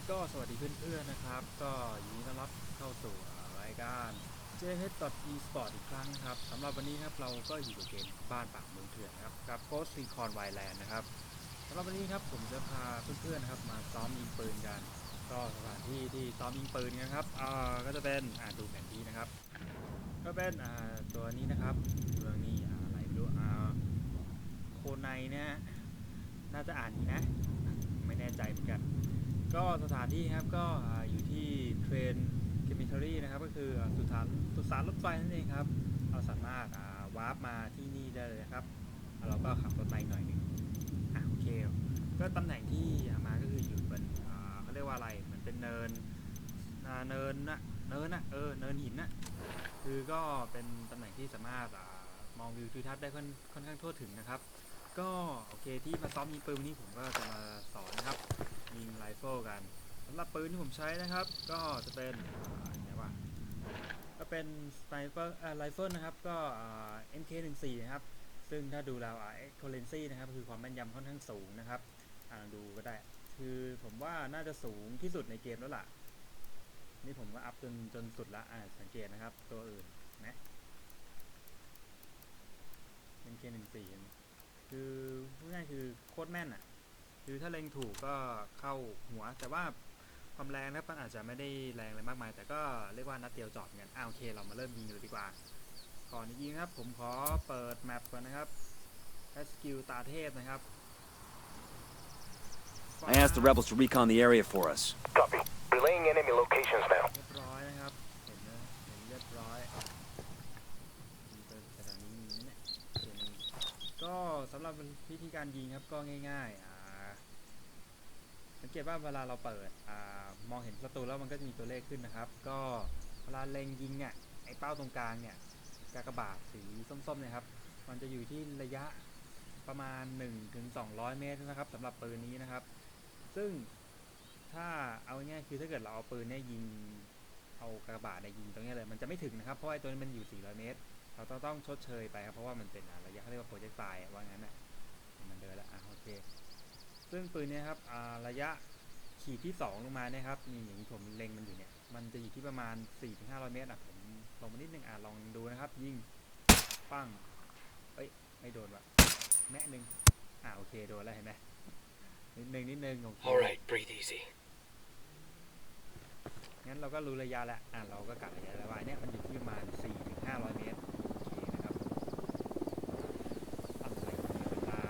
ก็สวัสดีเพื่อนๆนะครับ ก็ยินดีต้อนรับเข้าสู่รายการ JH.eSport อีกครั้งนะครับสำหรับวันนี้ครับเราก็อยู่กับเกมบ้านปากเมืองเถื่อนครับกับ Ghost Recon Wildland นะครับสำหรับวันนี้ครับผมจะพาเพื่อนๆนะครับมาซ้อมยิงปืนกัน ก็สถานที่ที่ซ้อมยิงปืนกันครับอ่าก็จะเป็นอ่าดูแผนที่นะครับ ก็เป็นอ่าตัวนี้นะครับเมืองนี้อ่าอะไรไม่รู้อ่าโคไนเนี่ยน่าจะอ่านนี้นะไม่แน่ใจเหมือนกัน ก็สถานที่ครับก็อยู่ที่เทรนเคมิทอรี่นะครับ ก็คือสุสานสุสานรถไฟนั่นเองครับ เราสามารถวาร์ปมาที่นี่ได้เลยครับ เราก็ขับรถไปหน่อยหนึ่งอะโอเค ก็ตำแหน่งที่มาก็คืออยู่บนอ่าเขาเรียกว่าอะไรเหมือนเป็นเนินเนินนะเนินนะเออเนินหินนะคือก็เป็นตำแหน่งที่สามารถมองวิวทิวทัศน์ได้ค่อนค่อนข้างทั่วถึงนะครับ ก็โอเคที่มาซ้อมยิงปืนวันนี้ผมก็จะมาสอนนะครับ ยิงไรเฟิลกันสำหรับปืนที่ผมใช้นะครับ ก็จะเป็นอ่าไหนวะก็เป็นสไนเปอร์ไรเฟิลนะครับ ก็ MK14 นะครับ ซึ่งถ้าดูแล้วอ่า accuracy นะครับ คือความแม่นยำค่อนข้างสูงนะครับอ่าดูก็ได้ คือผมว่าน่าจะสูงที่สุดในเกมแล้วล่ะ นี่ผมก็อัพจนจนสุดละอ่าสังเกตนะครับ ตัวอื่นนะ MK14 คือง่ายๆคือโคตรแม่นอะ คือถ้าเล็งถูกก็เข้าหัว แต่ว่าความแรงนะครับมันอาจจะไม่ได้แรงอะไรมากมาย แต่ก็เรียกว่านัดเดียวจอดเหมือนกันอ่าโอเค เรามาเริ่มยิงกันเลยดีกว่า ก่อนจะยิงนะครับ ผมขอเปิดแมปก่อนนะครับแอสกิลตาเทพนะครับ I asked the rebels to recon the area for us. Copy. Relaying enemy locations now. เรียบร้อยนะครับเห็นนะเห็นเรียบร้อยยิงไปสถานีนี้เนี่ยโอเคนี่ก็สำหรับวิธีการยิงครับก็ง่ายๆอ่า สังเกตว่าเวลาเราเปิดอมองเห็นศัตรูแล้วมันก็จะมีตัวเลขขึ้นนะครับ ก็เวลาเล็งยิงอะไอ้เป้าตรงกลางเนี่ยกากบาทสีส้มๆเนี่ยครับ มันจะอยู่ที่ระยะประมาณ1ถึง200 เมตรนะครับสำหรับปืนนี้นะครับ ซึ่งถ้าเอาง่ายๆคือถ้าเกิดเราเอาปืนเนี่ยยิงเอากระบาดเนี่ยยิงตรงนี้เลยมันจะไม่ถึงนะครับเพราะไอ้ตัวนี้มันอยู่ 400 เมตร เราต้องต้องชดเชยไปครับเพราะว่ามันเป็นอ่าระยะเขาเรียกว่าโปรเจกต์ไฟว่างั้นน่ะมันเดินแล้วอะโอเค ซึ่งปืนเนี่ยครับอ่าระยะขีดที่ 2 ลงมาเนี่ยครับนี่อย่างที่ผมเล็งมันอยู่เนี่ย มันจะอยู่ที่ประมาณ 4-500 เมตรอะผมลงมานิดนึงอะลองดูนะครับ ยิงปั้งเอ้ยไม่โดนว่ะแม่หนึ่งอะโอเคโดนแล้วเห็นไหมนิดนึงนิดนึงโอเค All right, breathe easy. งั้นเราก็รู้ระยะแล้วอะเราก็กะระยะแล้วว่าเนี่ยมันอยู่ที่ประมาณ4ถึง500 เมตร โอเคนะครับอะไรเนี่ยเวลา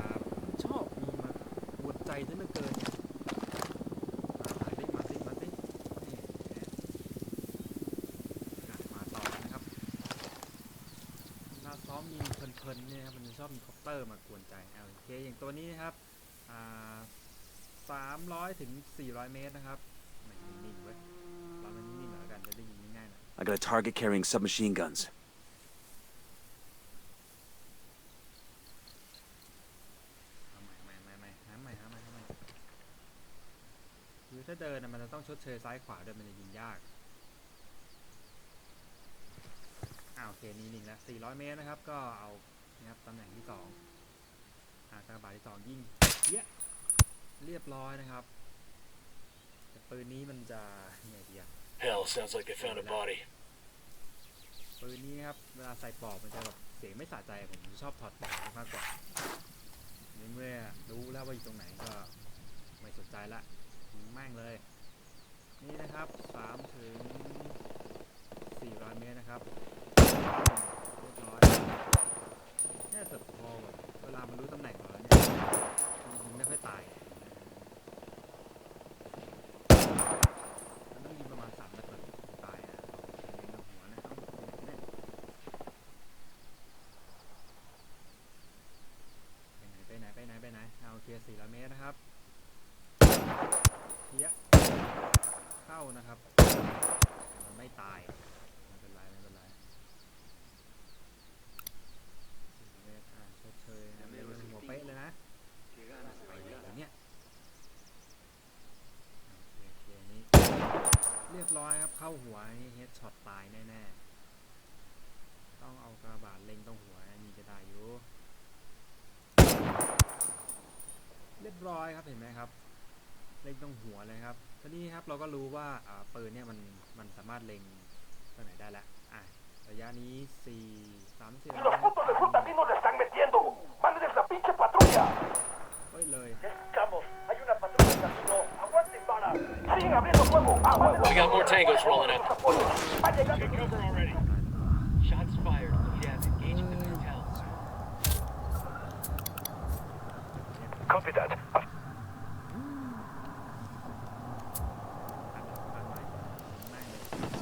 ชอบมีมาปวด ใจซะเหลือเกินเนี่ยมาสิมาสิมาสินี่มาต่อนะครับเวลาซ้อมยิงเพลินๆเนี่ยครับมันจะชอบมีคอปเตอร์มากวนใจเอะโอเคอย่างตัวนี้นะครับอ่า300ถึง400เมตรนะครับมันนิ่งๆเว้ยเรามันนิ่งๆหน่อยแล้วกันจะได้ยิงง่ายๆหน่อย I got a target carrying submachine guns. เอาใหม่ใหม่ใหม่ใหม่หาใหม่หาใหม่หาใหม่คือถ้า เดินน่ะมันจะต้องชดเชยซ้ายขวาด้วยมันจะยิงยากอ่าโอเคนี่นิ่งแล้ว400 เมตรนะครับ ก็เอานะครับตำแหน่งที่สองอ่ากระบาดที่สองยิงเยะเรียบร้อยนะครับแต่ปืนนี้มันจะไงดีอะ Hell, sounds like they found a body. ปืนนี้นะครับเวลาใส่ปลอกมันจะแบบเสียงไม่สะใจผมชอบถอดปลอกมากกว่าในเมื่อรู้แล้วว่าอยู่ตรงไหนก็ไม่สนใจละ ยิงแม่งเลย นี่นะครับ3ถึง400เมตรนะครับเรียบร้อยเนี่ยแต่พอแบบเวลามันรู้ตำแหน่งของเราเนี่ยมันยิงไม่ค่อยตายมันต้องยิงประมาณ3นัดก่อนถึงตายนะเล็งหัวนะเอาไปไหนเนี่ยไปไหนไปไหนไปไหนไปไหนเอาโอเค400เมตรนะครับเฮียเข้านะครับ มันไม่ตาย ไม่เป็นไร ไม่เป็นไรเมตรอ่าชดเชยนะเร็วหัวเป๊ะเลยนะไปไหนวะเนี่ยโอเคโอเคนี่เรียบร้อยครับ เข้าหัวนี่เฮดช็อตตายแน่ๆ ต้องเอากระบาดเล็งตรงหัวนี่จะได้อยู่ เรียบร้อยครับเห็นไหมครับ เล็งตรงหัวเลยครับ ตอนนี้ครับเราก็รู้ว่าอ่าปืนเนี่ยมันมันสามารถเล็งตรงไหนได้แล้วอะระยะนี้4 3 4 ¡Y los putos de fruta aquí nos le están metiendo! ¡Manden esa pinche patrulla! เฮ้ยเลย Estamos. Hay una patrulla en camino. ¡Aguanten bala! ¡Siguen abriendo fuego! ¡Aguanten We got more tangos rolling up. ¡Va llegando! Get cover already. Shots fired. Lead out. Engaging the hotels. Copy that. อันใหม่แม่งเลย Guys ready? Fire. A copy. เนี่ยพอเลเวลสูงขึ้นเรื่อยๆมันจะเริ่มย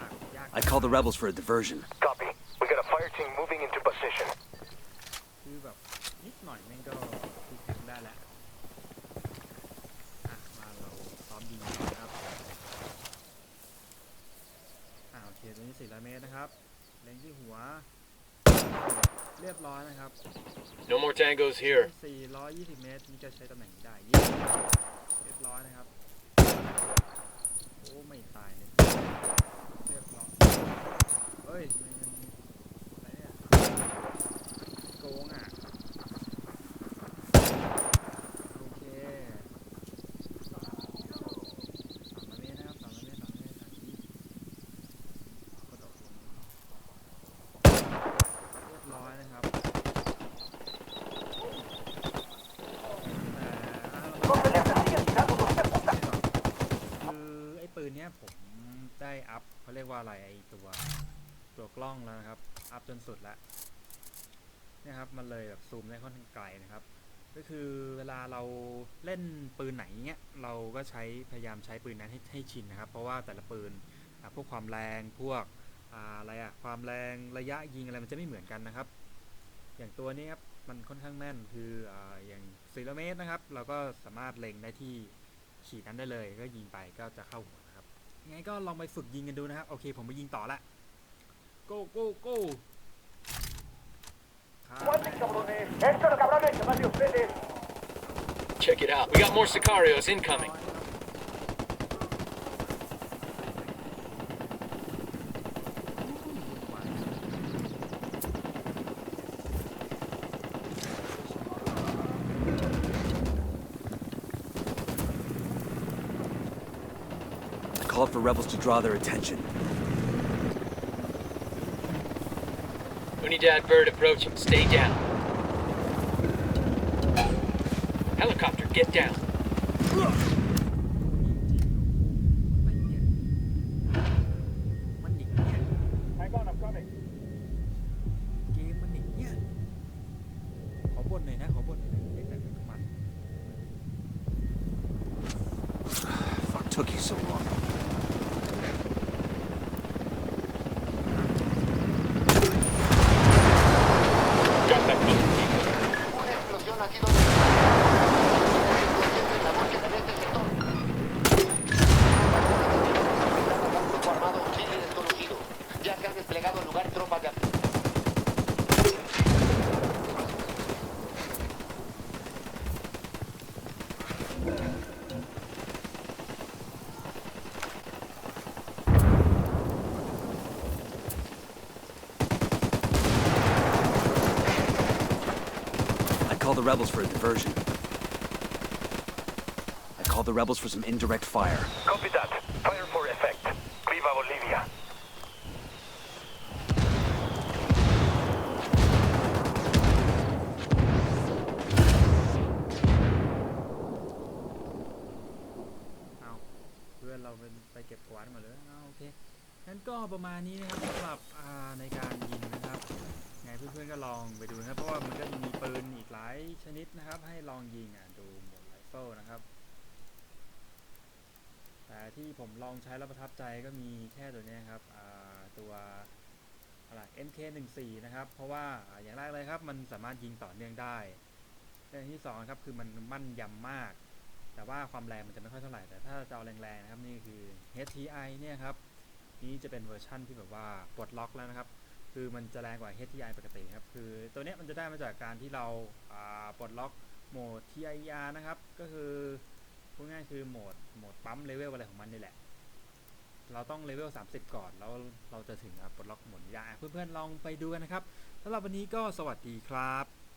ากยาก I call the rebels for a diversion. Copy. We got a fire team moving into position. คือแบบนิดหน่อยแม่งก็คือถึงได้แล้วอะมาเราซ้อมยิงกันนะครับ อ่าโอเคตัวนี้400เมตรนะครับเล็งที่หัว เรียบร้อยนะครับ No more tangos here. 420 เมตรนี่จะใช้ตำแหน่งนี้ได้ยิงเรียบร้อยนะครับ โอ้ ไม่ตายเลยเรียบร้อย เฮ้ยมันมันอะไรเนี่ยโกงอะ โอเคสามร้อยเมตรนะครับสามร้อยเมตรสามร้อยเมตรสามยี่กระโดดลงเรียบร้อยนะครับ ¡Los peleantes siguen tirando! ¡Los de puta! คือไอ้ปืนเนี้ย ผมได้อัพเขาเรียกว่าอะไรไอ้ตัวตัวกล้องแล้วนะครับ อัพจนสุดแล้วนี่ยครับมันเลยแบบซูมได้ค่อนข้างไกลนะครับ ก็คือเวลาเราเล่นปืนไหนเงี้ยเราก็ใช้พยายามใช้ปืนนั้นให้ให้ชินนะครับ เพราะว่าแต่ละปืนพวกความแรงพวกอะไรอะความแรงระยะยิงอะไรมันจะไม่เหมือนกันนะครับ อย่างตัวนี้ครับมันค่อนข้างแม่นคืออ่าอย่าง4เมตรนะครับ เราก็สามารถเล็งได้ที่ขีดนั้นได้เลย ก็ยิงไปก็จะเข้าหัว งไงก็ลองไปฝึกยิงกันดูนะครับ โอเค ผมไปยิงต่อละ go go go ครับ ¡Aguanten, cabrones! ¡Estos cabrones que van de ustedes! Check it out. We got more Sicarios incoming. Called for rebels to draw their attention. Unidad bird approaching. Stay down. Helicopter, get down. call the rebels for a diversion. I call the rebels for some indirect fire. Copy that. Fire for effect. Viva Bolivia. เอาเพื่อนเราเป็นไปเก็บกวาดหมดเลยเอาโอเคงั้นก็ประมาณนี้นะครับสำหรับอ่าในการยิงนะครับ ไงเพื่อนๆก็ลองไปดูนะครับเพราะว่ามันก็มีปืนอีกหลายชนิดนะครับ ให้ลองยิงอะดูหมดไรเฟิลนะครับ แต่ที่ผมลองใช้แล้วประทับใจก็มีแค่ตัวนี้ครับตัวอะไร MK14 นะครับ เพราะว่าอย่างแรกเลยครับ มันสามารถยิงต่อเนื่องได้อย่างที่สองครับคือมันมั่นยำมาก แต่ว่าความแรงมันจะไม่ค่อยเท่าไหร่ แต่ถ้าจะเอาแรงๆนะครับนี่คือ HTI เนี่ยครับนี่จะเป็นเวอร์ชั่นที่แบบว่าปลดล็อกแล้วนะครับ คือมันจะแรงกว่า HTI ปกติครับ คือตัวเนี้ยมันจะได้มาจากการที่เราปลดล็อกโหมด TIR นะครับ ก็คือพูดง่ายๆคือโหมดโหมดปั๊มเลเวลอะไรของมันนี่แหละ เราต้องเลเวล 30 ก่อน แล้วเราจะถึงปลดล็อกโหมดยาเพื่อนๆลองไปดูกันนะครับสำหรับวันนี้ก็สวัสดีครับ